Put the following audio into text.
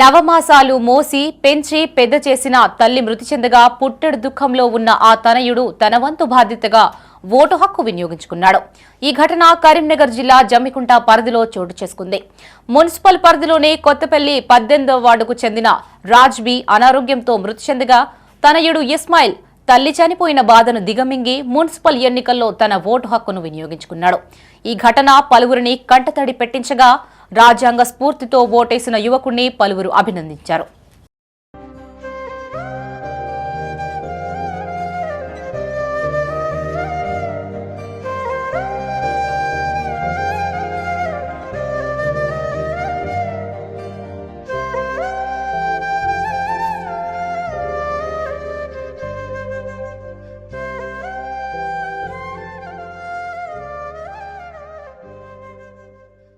నవమాసాలు మోసి పెంచి పెద్ద చేసిన తల్లి మృతి చెందగా పుట్టెడు దుఃఖంలో ఉన్న ఆ తనయుడు తన వంతు బాధ్యతగా ఓటు హక్కు వినియోగించుకున్నాడు. ఈ ఘటన కరీంనగర్ జిల్లా జమ్మికుంట పరిధిలో చోటు చేసుకుంది. మున్సిపల్ పరిధిలోని కొత్తపల్లి పద్దెనిమిదవ వార్డుకు చెందిన రాజ్బీ అనారోగ్యంతో మృతి చెందగా తనయుడు ఇస్మాయిల్ తల్లి చనిపోయిన బాధను దిగమింగి మున్సిపల్ ఎన్నికల్లో తన ఓటు హక్కును వినియోగించుకున్నాడు. ఈ ఘటన పలువురిని కంటతడి పెట్టించగా రాజ్యాంగ స్ఫూర్తితో ఓటేసిన యువకుణ్ణి పలువురు అభినందించారు.